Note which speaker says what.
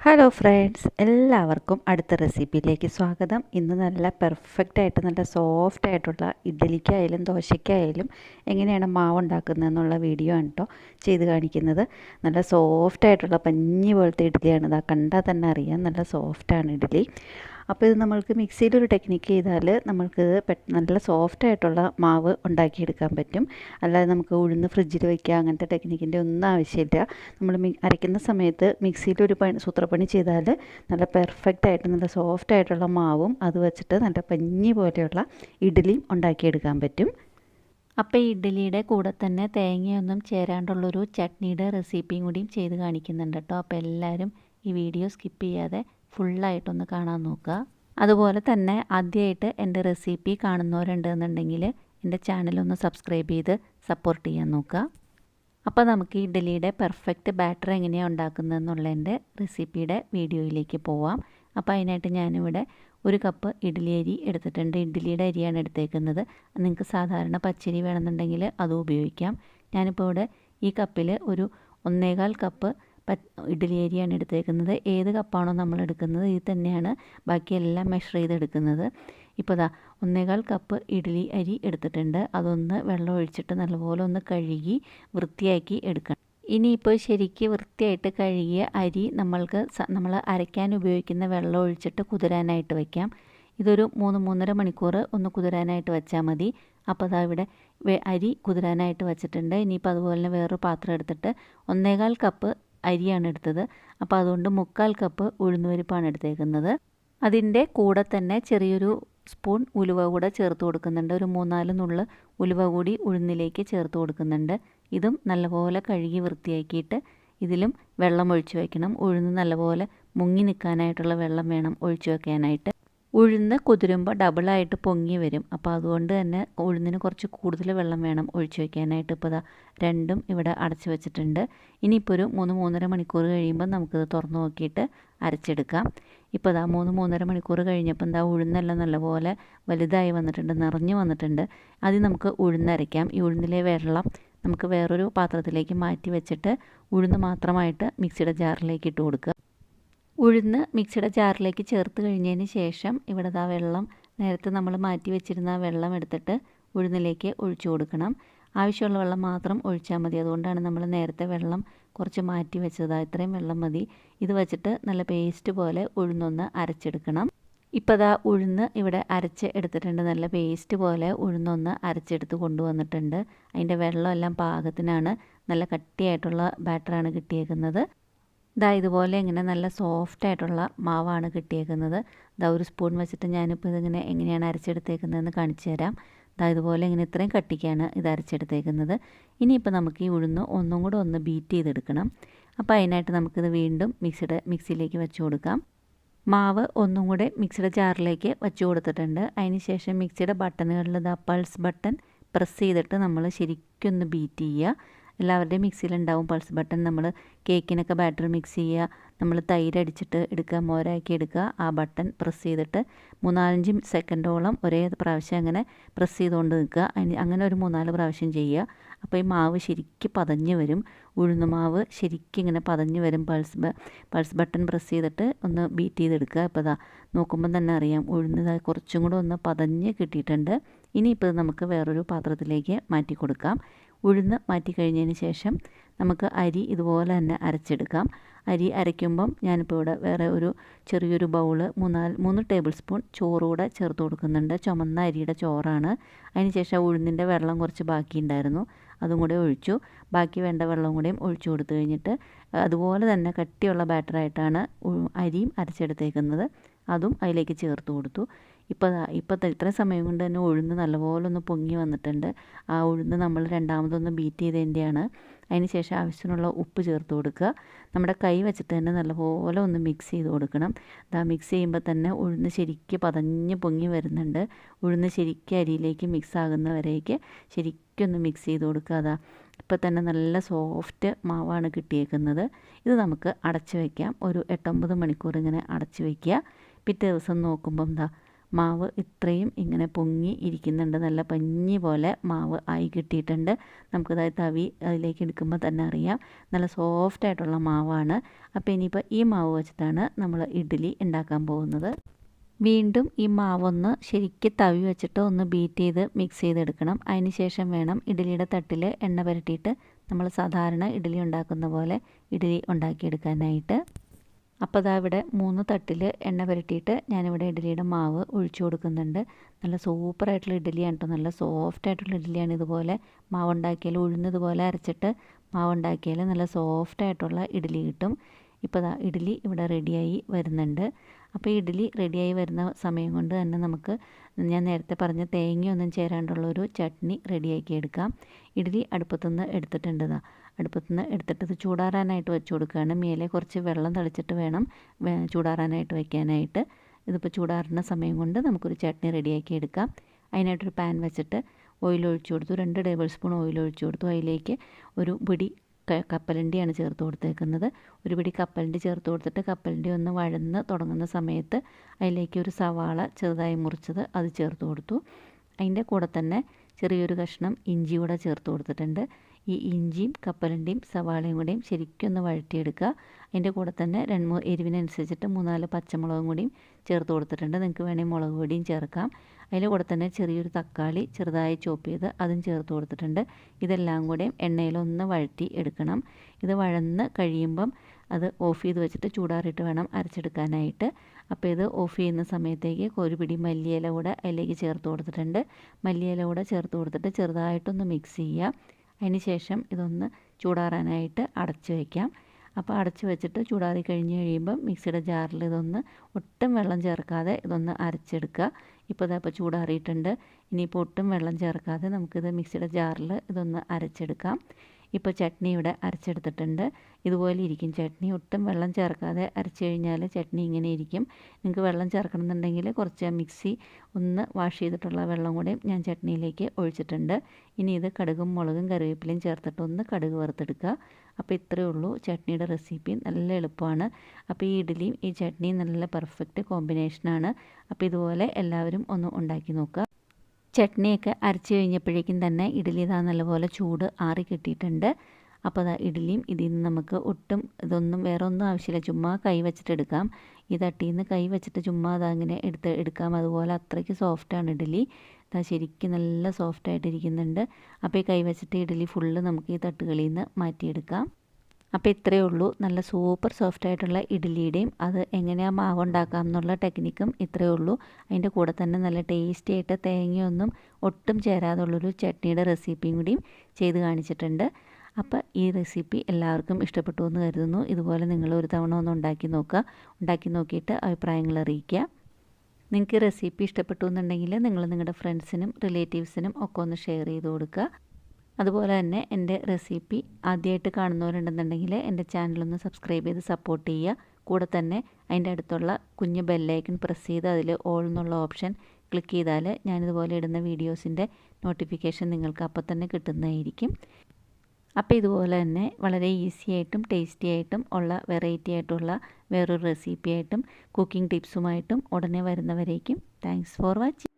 Speaker 1: Hello friends എല്ലാവർക്കും അടുത്ത റെസിപ്പിയിലേക്ക് സ്വാഗതം. ഇന്ന് നല്ല പെർഫെക്റ്റ് ആയിട്ട് നല്ല സോഫ്റ്റ് ആയിട്ടുള്ള ഇഡ്ഡലിക്കായാലും ദോശയ്ക്കായാലും എങ്ങനെയാണ് മാവ് ഉണ്ടാക്കുന്നത് എന്നുള്ള വീഡിയോ ആണ് കേട്ടോ ചെയ്ത് കാണിക്കുന്നത്. നല്ല സോഫ്റ്റ് ആയിട്ടുള്ള പഞ്ഞി പോലത്തെ ഇഡ്ഡലിയാണ്. ഇതാ കണ്ടാൽ തന്നെ അറിയാം. നല്ല സോഫ്റ്റാണ് ഇഡ്ഡലി. അപ്പോൾ ഇത് നമ്മൾക്ക് മിക്സിയിൽ ഒരു ടെക്നിക്ക് ചെയ്താൽ നമ്മൾക്ക് നല്ല സോഫ്റ്റ് ആയിട്ടുള്ള മാവ് ഉണ്ടാക്കിയെടുക്കാൻ പറ്റും. അല്ലാതെ നമുക്ക് ഉഴുന്ന് ഫ്രിഡ്ജിൽ വയ്ക്കുക അങ്ങനത്തെ ടെക്നിക്കിന്റെ ഒന്നും ആവശ്യമില്ല. നമ്മൾ അരയ്ക്കുന്ന സമയത്ത് മിക്സിയിൽ ഒരു പണി സൂത്രപ്പണി ചെയ്താൽ നല്ല പെർഫെക്റ്റ് ആയിട്ട് നല്ല സോഫ്റ്റ് ആയിട്ടുള്ള മാവും അത് വെച്ചിട്ട് നല്ല പഞ്ഞി പോലെയുള്ള ഇഡ്ഡലിയും ഉണ്ടാക്കിയെടുക്കാൻ പറ്റും.
Speaker 2: അപ്പോൾ ഇഡ്ഡലിയുടെ കൂടെ തന്നെ തേങ്ങയൊന്നും ചേരാണ്ടുള്ളൊരു ചട്നിയുടെ റെസിപ്പിയും കൂടിയും ചെയ്ത് കാണിക്കുന്നുണ്ട് കേട്ടോ അപ്പോൾ എല്ലാവരും ഈ വീഡിയോ സ്കിപ്പ് ചെയ്യാതെ ഫുള്ളായിട്ടൊന്ന് കാണാൻ നോക്കുക. അതുപോലെ തന്നെ ആദ്യമായിട്ട് എന്റെ റെസിപ്പി കാണുന്നവരുണ്ടെന്നുണ്ടെങ്കിൽ എന്റെ ചാനലൊന്ന് സബ്സ്ക്രൈബ് ചെയ്ത് സപ്പോർട്ട് ചെയ്യാൻ നോക്കുക. അപ്പോൾ നമുക്ക് ഇഡ്ഡലിയുടെ പെർഫെക്റ്റ് ബാറ്റർ എങ്ങനെയാണ് ഉണ്ടാക്കുന്നതെന്നുള്ളതിന്റെ റെസിപ്പിയുടെ വീഡിയോയിലേക്ക് പോവാം. അപ്പോൾ അതിനായിട്ട് ഞാനിവിടെ ഒരു കപ്പ് ഇഡ്ഡലി അരി എടുത്തിട്ടുണ്ട്. ഇഡ്ഡലിയുടെ അരിയാണ് എടുത്തേക്കുന്നത്. നിങ്ങൾക്ക് സാധാരണ പച്ചരി വേണമെന്നുണ്ടെങ്കിൽ അതും ഉപയോഗിക്കാം. ഞാനിപ്പോൾ ഇവിടെ ഈ കപ്പിൽ ഒരു ഒന്നേകാൽ കപ്പ് ഇഡ്ഡലി അരിയാണ് എടുത്തേക്കുന്നത്. ഏത് കപ്പാണോ നമ്മൾ എടുക്കുന്നത് ഇത് തന്നെയാണ് ബാക്കിയെല്ലാം മെഷർ ചെയ്തെടുക്കുന്നത്. ഇപ്പോൾ ദാ ഒന്നേകാൽ കപ്പ് ഇഡ്ഡലി അരി എടുത്തിട്ടുണ്ട്. അതൊന്ന് വെള്ളം ഒഴിച്ചിട്ട് നല്ലപോലെ ഒന്ന് കഴുകി വൃത്തിയാക്കി എടുക്കണം. ഇനിയിപ്പോൾ ശരിക്ക് വൃത്തിയായിട്ട് കഴുകിയ അരി നമ്മൾക്ക് നമ്മൾ അരയ്ക്കാൻ ഉപയോഗിക്കുന്ന വെള്ളം ഒഴിച്ചിട്ട് കുതിരാനായിട്ട് വയ്ക്കാം ഇതൊരു മൂന്ന് മൂന്നര മണിക്കൂർ ഒന്ന് കുതിരാനായിട്ട് വെച്ചാൽ മതി. അപ്പോൾ അതാ ഇവിടെ അരി കുതിരാനായിട്ട് വെച്ചിട്ടുണ്ട്. ഇനിയിപ്പോൾ അതുപോലെ തന്നെ വേറൊരു പാത്രം എടുത്തിട്ട് ഒന്നേകാൽ കപ്പ് അരിയാണ് എടുത്തത്. അപ്പോൾ അതുകൊണ്ട് മുക്കാൽ കപ്പ് ഉഴുന്നുപരിപ്പാണ് എടുത്തേക്കുന്നത്. അതിന്റെ കൂടെ തന്നെ ചെറിയൊരു സ്പൂൺ ഉലുവ കൂടെ ചേർത്ത് കൊടുക്കുന്നുണ്ട്. ഒരു മൂന്നാൽ നുള്ള് ഉലുവ കൂടി ഉഴുന്നിലേക്ക് ചേർത്ത് കൊടുക്കുന്നുണ്ട്. ഇതും നല്ലപോലെ കഴുകി വൃത്തിയാക്കിയിട്ട് ഇതിലും വെള്ളം ഒഴിച്ചു വയ്ക്കണം ഉഴുന്ന് നല്ലപോലെ മുങ്ങി നിൽക്കാനായിട്ടുള്ള വെള്ളം വേണം ഒഴിച്ചു വെക്കാനായിട്ട്. ഉഴുന്ന് കുതിരുമ്പോൾ ഡബിളായിട്ട് പൊങ്ങി വരും. അപ്പോൾ അതുകൊണ്ട് തന്നെ ഉഴുന്നിന് കുറച്ച് കൂടുതൽ വെള്ളം വേണം ഒഴിച്ചു വയ്ക്കാനായിട്ട് ഇപ്പോൾ ഇതാ രണ്ടും ഇവിടെ അടച്ചു വെച്ചിട്ടുണ്ട്. ഇനിയിപ്പോൾ ഒരു മൂന്ന് മൂന്നര മണിക്കൂർ കഴിയുമ്പോൾ നമുക്കിത് തുറന്നു നോക്കിയിട്ട് അരച്ചെടുക്കാം. ഇപ്പോൾ ഇതാ മൂന്ന് മൂന്നര മണിക്കൂർ കഴിഞ്ഞപ്പോൾ എന്താ ഉഴുന്നെല്ലാം നല്ലപോലെ വലുതായി വന്നിട്ടുണ്ട് നിറഞ്ഞു വന്നിട്ടുണ്ട്. ആദ്യം നമുക്ക് ഉഴുന്നരയ്ക്കാം ഈ ഉഴുന്നിലെ വെള്ളം നമുക്ക് വേറൊരു പാത്രത്തിലേക്ക് മാറ്റി വെച്ചിട്ട് ഉഴുന്ന് മാത്രമായിട്ട് മിക്സിയുടെ ജാറിലേക്ക് ഇട്ട് കൊടുക്കുക. ഉഴുന്ന് മിക്സിയുടെ ജാറിലേക്ക് ചേർത്ത് കഴിഞ്ഞതിന് ശേഷം ഇവിടെ ആ വെള്ളം നേരത്തെ നമ്മൾ മാറ്റി വെച്ചിരുന്ന ആ വെള്ളം എടുത്തിട്ട് ഉഴുന്നിലേക്ക് ഒഴിച്ചു കൊടുക്കണം. ആവശ്യമുള്ള വെള്ളം മാത്രം ഒഴിച്ചാൽ മതി. അതുകൊണ്ടാണ് നമ്മൾ നേരത്തെ വെള്ളം കുറച്ച് മാറ്റി വെച്ചത്. ഇത്രയും വെള്ളം മതി. ഇത് വെച്ചിട്ട് നല്ല പേസ്റ്റ് പോലെ ഉഴുന്നൊന്ന് അരച്ചെടുക്കണം. ഇപ്പോൾ ഇതാ ഉഴുന്ന് ഇവിടെ അരച്ച് എടുത്തിട്ടുണ്ട്. നല്ല പേസ്റ്റ് പോലെ ഉഴുന്നൊന്ന് അരച്ചെടുത്ത് കൊണ്ടുവന്നിട്ടുണ്ട്. അതിന്റെ വെള്ളമെല്ലാം പാകത്തിനാണ് നല്ല കട്ടിയായിട്ടുള്ള ബാറ്ററാണ് കിട്ടിയേക്കുന്നത്. ഇതാ ഇതുപോലെ ഇങ്ങനെ നല്ല സോഫ്റ്റ് ആയിട്ടുള്ള മാവാണ് കിട്ടിയേക്കുന്നത്. ഇതാ ഒരു സ്പൂൺ വെച്ചിട്ട് ഞാനിപ്പോൾ ഇതിങ്ങനെ എങ്ങനെയാണ് അരച്ചെടുത്തേക്കുന്നതെന്ന് കാണിച്ചു തരാം. ഇതാ ഇതുപോലെ ഇങ്ങനെ ഇത്രയും കട്ടിക്കാണ് ഇത് അരച്ചെടുത്തേക്കുന്നത്. ഇനിയിപ്പോൾ നമുക്ക് ഈ ഉഴുന്ന് ഒന്നും കൂടെ ഒന്ന് ബീറ്റ് ചെയ്തെടുക്കണം. അപ്പോൾ അതിനായിട്ട് നമുക്കിത് വീണ്ടും മിക്സിയുടെ മിക്സിയിലേക്ക് വെച്ച് കൊടുക്കാം. മാവ് ഒന്നും കൂടെ മിക്സിയുടെ ജാറിലേക്ക് വെച്ച് കൊടുത്തിട്ടുണ്ട്. അതിന് ശേഷം മിക്സിയുടെ ബട്ടണുകളിൽ ഇതാ പൾസ് ബട്ടൺ പ്രസ് ചെയ്തിട്ട് നമ്മൾ ശരിക്കൊന്ന് ബീറ്റ് ചെയ്യുക. എല്ലാവരുടെയും മിക്സിയിലുണ്ടാവും. പൾസ് ബട്ടൺ നമ്മൾ കേക്കിനൊക്കെ ബാറ്റർ മിക്സ് ചെയ്യുക. നമ്മൾ തൈര് അടിച്ചിട്ട് എടുക്കുക മോരാക്കി എടുക്കുക. ആ ബട്ടൺ പ്രസ് ചെയ്തിട്ട് മൂന്നാലഞ്ച് സെക്കൻഡോളം ഒരേ പ്രാവശ്യം അങ്ങനെ പ്രസ് ചെയ്തുകൊണ്ട് നിൽക്കുക. അങ്ങനെ ഒരു മൂന്നാൽ പ്രാവശ്യം ചെയ്യുക. അപ്പോൾ ഈ മാവ് ശരിക്കും പതഞ്ഞ് വരും. ഉഴുന്ന് മാവ് ശരിക്കും ഇങ്ങനെ പതഞ്ഞ് വരും. പൾസ് പൾസ് ബട്ടൺ പ്രസ് ചെയ്തിട്ട് ഒന്ന് ബീറ്റ് ചെയ്തെടുക്കുക. ഇപ്പോൾ ഇതാ നോക്കുമ്പോൾ തന്നെ അറിയാം. ഉഴുന്ന് കുറച്ചും കൂടെ ഒന്ന് പതഞ്ഞ് കിട്ടിയിട്ടുണ്ട്. ഇനിയിപ്പോൾ നമുക്ക് വേറൊരു പാത്രത്തിലേക്ക് മാറ്റി കൊടുക്കാം. ഉഴുന്ന് മാറ്റി കഴിഞ്ഞതിന് ശേഷം നമുക്ക് അരി ഇതുപോലെ തന്നെ അരച്ചെടുക്കാം. അരി അരയ്ക്കുമ്പം ഞാനിപ്പോൾ ഇവിടെ വേറെ ഒരു ചെറിയൊരു ബൗൾ മൂന്നാൽ മൂന്ന് ടേബിൾ സ്പൂൺ ചോറൂടെ ചേർത്ത് കൊടുക്കുന്നുണ്ട്. ചുമന്ന അരിയുടെ ചോറാണ്. അതിന് ശേഷം ഉഴുന്നിന്റെ വെള്ളം കുറച്ച് ബാക്കി ഉണ്ടായിരുന്നു. അതും കൂടെ ഒഴിച്ചു. ബാക്കി വേണ്ട വെള്ളം കൂടെയും ഒഴിച്ചു കൊടുത്തു കഴിഞ്ഞിട്ട് അതുപോലെ തന്നെ കട്ടിയുള്ള ബാറ്ററായിട്ടാണ് അരിയും അരച്ചെടുത്തേക്കുന്നത്. അതും അതിലേക്ക് ചേർത്ത് കൊടുത്തു. ഇപ്പോൾ ഇപ്പം ഇത്രയും സമയം കൊണ്ട് തന്നെ ഉഴുന്ന് നല്ലപോലെ ഒന്ന് പൊങ്ങി വന്നിട്ടുണ്ട്. ആ ഉഴുന്ന് നമ്മൾ രണ്ടാമതൊന്ന് ബീറ്റ് ചെയ്തതിന്റെയാണ്. അതിന് ശേഷം ആവശ്യത്തിനുള്ള ഉപ്പ് ചേർത്ത് കൊടുക്കുക. നമ്മുടെ കൈ വെച്ചിട്ട് തന്നെ നല്ലപോലെ ഒന്ന് മിക്സ് ചെയ്ത് കൊടുക്കണം. ഇതാ മിക്സ് ചെയ്യുമ്പോൾ തന്നെ ഉഴുന്ന് ശരിക്ക് പതഞ്ഞ് പൊങ്ങി വരുന്നുണ്ട്. ഉഴുന്ന് ശരിക്കും അരിയിലേക്ക് മിക്സ് ആകുന്നവരേക്ക് ശരിക്കും ഒന്ന് മിക്സ് ചെയ്ത് കൊടുക്കുക. അതാ ഇപ്പം തന്നെ നല്ല സോഫ്റ്റ് മാവാണ് കിട്ടിയേക്കുന്നത്. ഇത് നമുക്ക് അടച്ചു വയ്ക്കാം ഒരു എട്ടൊമ്പത് മണിക്കൂർ ഇങ്ങനെ അടച്ചു വയ്ക്കുക പിറ്റേ ദിവസം നോക്കുമ്പം എന്താ മാവ് ഇത്രയും ഇങ്ങനെ പൊങ്ങി ഇരിക്കുന്നുണ്ട്. നല്ല പഞ്ഞി പോലെ മാവ് ആയി കിട്ടിയിട്ടുണ്ട്. നമുക്കത് തവി അതിലേക്ക് എടുക്കുമ്പോൾ തന്നെ അറിയാം. നല്ല സോഫ്റ്റ് ആയിട്ടുള്ള മാവാണ്. അപ്പോൾ ഇനിയിപ്പോൾ ഈ മാവ് വെച്ചിട്ടാണ് നമ്മൾ ഇഡ്ഡലി ഉണ്ടാക്കാൻ പോകുന്നത്. വീണ്ടും ഈ മാവൊന്ന് ശരിക്ക് തവി വെച്ചിട്ട് ഒന്ന് ബീറ്റ് ചെയ്ത് മിക്സ് ചെയ്തെടുക്കണം. അതിന് ശേഷം വേണം ഇഡ്ഡലിയുടെ തട്ടിൽ എണ്ണ പുരട്ടിയിട്ട് നമ്മൾ സാധാരണ ഇഡ്ഡലി ഉണ്ടാക്കുന്ന പോലെ ഇഡ്ഡലി ഉണ്ടാക്കിയെടുക്കാനായിട്ട്. അപ്പോൾ അതാ ഇവിടെ മൂന്ന് തട്ടിൽ എണ്ണ പുരട്ടിയിട്ട് ഞാനിവിടെ ഇഡ്ഡലിയുടെ മാവ് ഒഴിച്ചു കൊടുക്കുന്നുണ്ട്. നല്ല സൂപ്പറായിട്ടുള്ള ഇഡ്ഡലിയാണ് കേട്ടോ നല്ല സോഫ്റ്റ് ആയിട്ടുള്ള ഇഡ്ഡലിയാണ് ഇതുപോലെ മാവ് ഉണ്ടാക്കിയാൽ ഉഴുന്നതുപോലെ അരച്ചിട്ട് മാവ് ഉണ്ടാക്കിയാൽ നല്ല സോഫ്റ്റ് ആയിട്ടുള്ള ഇഡ്ഡലി കിട്ടും. ഇപ്പോൾ ദാ ഇഡ്ഡലി ഇവിടെ റെഡിയായി വരുന്നുണ്ട്. അപ്പോൾ ഇഡ്ഡലി റെഡിയായി വരുന്ന സമയം കൊണ്ട് തന്നെ നമുക്ക് ഞാൻ നേരത്തെ പറഞ്ഞ തേങ്ങയൊന്നും ചേരാണ്ടുള്ളൊരു ചട്നി റെഡിയാക്കി എടുക്കാം. ഇഡ്ഡലി അടുപ്പത്തുനിന്ന് എടുത്തിട്ടുണ്ട് ഇതാ അടുപ്പത്തുനിന്ന് എടുത്തിട്ട് ഇത് ചൂടാറാനായിട്ട് വെച്ച് കൊടുക്കുകയാണ്. മേലെ കുറച്ച് വെള്ളം തളിച്ചിട്ട് വേണം ചൂടാറാനായിട്ട് വയ്ക്കാനായിട്ട് ഇതിപ്പോൾ ചൂടാറുന്ന സമയം കൊണ്ട് നമുക്കൊരു ചട്നി റെഡിയാക്കി എടുക്കാം. അതിനായിട്ടൊരു പാൻ വെച്ചിട്ട് ഓയിൽ ഒഴിച്ചു കൊടുത്തു. രണ്ട് ടേബിൾ സ്പൂൺ ഓയിൽ ഒഴിച്ചു കൊടുത്തു. അതിലേക്ക് ഒരു പിടി കപ്പലണ്ടിയാണ് ചേർത്ത് കൊടുത്തേക്കുന്നത്. ഒരു പിടി കപ്പലണ്ടി ചേർത്ത് കൊടുത്തിട്ട് കപ്പലണ്ടി ഒന്ന് വഴന്ന് തുടങ്ങുന്ന സമയത്ത് അതിലേക്ക് ഒരു സവാള ചെറുതായി മുറിച്ചത് അത് ചേർത്ത് കൊടുത്തു. അതിന്റെ കൂടെ തന്നെ ചെറിയൊരു കഷ്ണം ഇഞ്ചി കൂടെ ചേർത്ത് കൊടുത്തിട്ടുണ്ട്. ഈ ഇഞ്ചിയും കപ്പലണ്ടിയും സവാളയും കൂടെയും ശരിക്കും ഒന്ന് വഴറ്റിയെടുക്കുക. അതിന്റെ കൂടെ തന്നെ രണ്ട് മൂ എരിവിനനുസരിച്ചിട്ട് മൂന്നാൽ പച്ചമുളകും കൂടിയും ചേർത്ത് കൊടുത്തിട്ടുണ്ട്. നിങ്ങൾക്ക് വേണമെങ്കിൽ മുളക് പൊടിയും ചേർക്കാം. അതിന്റെ കൂടെ തന്നെ ചെറിയൊരു തക്കാളി ചെറുതായി ചോപ്പ് ചെയ്ത് അതും ചേർത്ത് കൊടുത്തിട്ടുണ്ട്. ഇതെല്ലാം കൂടെയും എണ്ണയിലൊന്ന് വഴറ്റി എടുക്കണം. ഇത് വഴന്ന് കഴിയുമ്പം അത് ഓഫ് ചെയ്ത് വെച്ചിട്ട് ചൂടാറിയിട്ട് വേണം അരച്ചെടുക്കാനായിട്ട്. അപ്പോൾ ഇത് ഓഫ് ചെയ്യുന്ന സമയത്തേക്ക് ഒരു പിടി മല്ലിയില കൂടെ അതിലേക്ക് ചേർത്ത് കൊടുത്തിട്ടുണ്ട്. മല്ലിയില കൂടെ ചേർത്ത് കൊടുത്തിട്ട് ചെറുതായിട്ടൊന്ന് മിക്സ് ചെയ്യുക. അതിന് ശേഷം ഇതൊന്ന് ചൂടാറാനായിട്ട് അടച്ച് വയ്ക്കാം അപ്പോൾ അടച്ച് വെച്ചിട്ട് ചൂടാറി കഴിഞ്ഞ് കഴിയുമ്പോൾ മിക്സിയുടെ ജാറിൽ ഇതൊന്ന് ഒട്ടും വെള്ളം ചേർക്കാതെ ഇതൊന്ന് അരച്ചെടുക്കുക. ഇപ്പോൾ ഇതപ്പോൾ ചൂടാറിയിട്ടുണ്ട്. ഇനിയിപ്പോൾ ഒട്ടും വെള്ളം ചേർക്കാതെ നമുക്കിത് മിക്സിയുടെ ജാറിൽ ഇതൊന്ന് അരച്ചെടുക്കാം. ഇപ്പോൾ ചട്നി ഇവിടെ അരച്ചെടുത്തിട്ടുണ്ട്. ഇതുപോലെ ഇരിക്കും. ചട്നി ഒട്ടും വെള്ളം ചേർക്കാതെ അരച്ചു കഴിഞ്ഞാൽ ചട്നി ഇങ്ങനെ ഇരിക്കും. നിങ്ങൾക്ക് വെള്ളം ചേർക്കണമെന്നുണ്ടെങ്കിൽ കുറച്ച് മിക്സി ഒന്ന് വാഷ് ചെയ്തിട്ടുള്ള വെള്ളം കൂടി ഞാൻ ചട്നിയിലേക്ക് ഒഴിച്ചിട്ടുണ്ട്. ഇനി ഇത് കടുകും മുളകും കറിവേപ്പിലയും ചേർത്തിട്ട് ഒന്ന് കടുക് വറുത്തെടുക്കുക. അപ്പോൾ ഇത്രയേ ഉള്ളൂ ചട്നിയുടെ റെസിപ്പി. നല്ല എളുപ്പമാണ്. അപ്പോൾ ഈ ഇഡ്ഡലിയും ഈ ചട്നിയും നല്ല പെർഫെക്റ്റ് കോമ്പിനേഷനാണ്. അപ്പോൾ ഇതുപോലെ എല്ലാവരും ഒന്ന് ഉണ്ടാക്കി നോക്കുക. ചട്നിയൊക്കെ അരച്ച് കഴിഞ്ഞപ്പോഴേക്കും തന്നെ ഇഡ്ഡലി ഇതാ നല്ലപോലെ ചൂട് ആറി കിട്ടിയിട്ടുണ്ട്. അപ്പോൾ അതാ ഇഡ്ഡലിയും ഇതിൽ നിന്ന് നമുക്ക് ഒട്ടും ഇതൊന്നും വേറെ ഒന്നും ആവശ്യമില്ല. ചുമ്മാ കൈ വെച്ചിട്ട് എടുക്കാം. ഈ തട്ടിയിൽ നിന്ന് കൈ വെച്ചിട്ട് ചുമ്മാ അങ്ങനെ എടുത്ത് എടുക്കാം. അതുപോലെ അത്രയ്ക്ക് സോഫ്റ്റാണ് ഇഡ്ഡലി ഇതാ ശരിക്കും നല്ല സോഫ്റ്റായിട്ടിരിക്കുന്നുണ്ട് അപ്പോൾ ഈ കൈ വെച്ചിട്ട് ഇഡ്ഡലി ഫുള്ള് നമുക്ക് ഈ തട്ടുകളിൽ നിന്ന് മാറ്റിയെടുക്കാം. അപ്പോൾ ഇത്രയേ ഉള്ളൂ. നല്ല സൂപ്പർ സോഫ്റ്റ് ആയിട്ടുള്ള ഇഡ്ഡലിയുടെയും അത് എങ്ങനെയാണ് മാവ് ഉണ്ടാക്കാം എന്നുള്ള ടെക്നിക്കും ഇത്രയേ ഉള്ളൂ. അതിന്റെ കൂടെ തന്നെ നല്ല ടേസ്റ്റി ആയിട്ട് തേങ്ങയൊന്നും ഒട്ടും ചേരാതുള്ളൊരു ചട്നിയുടെ റെസിപ്പിയും കൂടിയും ചെയ്ത് കാണിച്ചിട്ടുണ്ട്. അപ്പോൾ ഈ റെസിപ്പി എല്ലാവർക്കും ഇഷ്ടപ്പെട്ടു എന്ന് കരുതുന്നു. ഇതുപോലെ നിങ്ങൾ ഒരു തവണ ഒന്ന് ഉണ്ടാക്കി നോക്കുക. ഉണ്ടാക്കി നോക്കിയിട്ട് അഭിപ്രായങ്ങൾ അറിയിക്കുക. നിങ്ങൾക്ക് റെസിപ്പി ഇഷ്ടപ്പെട്ടു എന്നുണ്ടെങ്കിൽ നിങ്ങൾ നിങ്ങളുടെ ഫ്രണ്ട്സിനും റിലേറ്റീവ്സിനും ഒക്കെ ഒന്ന് ഷെയർ ചെയ്ത് കൊടുക്കുക. അതുപോലെ തന്നെ എന്റെ റെസിപ്പി ആദ്യമായിട്ട് കാണുന്നവരുണ്ടെന്നുണ്ടെങ്കിൽ എന്റെ ചാനലൊന്ന് സബ്സ്ക്രൈബ് ചെയ്ത് സപ്പോർട്ട് ചെയ്യുക. കൂടെ തന്നെ അതിന്റെ അടുത്തുള്ള കുഞ്ഞ് ബെല്ലൈക്കൺ പ്രസ് ചെയ്ത് അതിൽ ഓൾ എന്നുള്ള ഓപ്ഷൻ ക്ലിക്ക് ചെയ്താൽ ഞാനിതുപോലെ ഇടുന്ന വീഡിയോസിന്റെ നോട്ടിഫിക്കേഷൻ നിങ്ങൾക്ക് അപ്പം തന്നെ കിട്ടുന്നതായിരിക്കും. അപ്പോൾ ഇതുപോലെ തന്നെ വളരെ ഈസി ആയിട്ടും ടേസ്റ്റി ആയിട്ടും ഉള്ള വെറൈറ്റി ആയിട്ടുള്ള വേറൊരു റെസിപ്പിയായിട്ടും കുക്കിംഗ് ടിപ്സുമായിട്ടും ഉടനെ വരുന്നവരേക്കും. Thanks for watching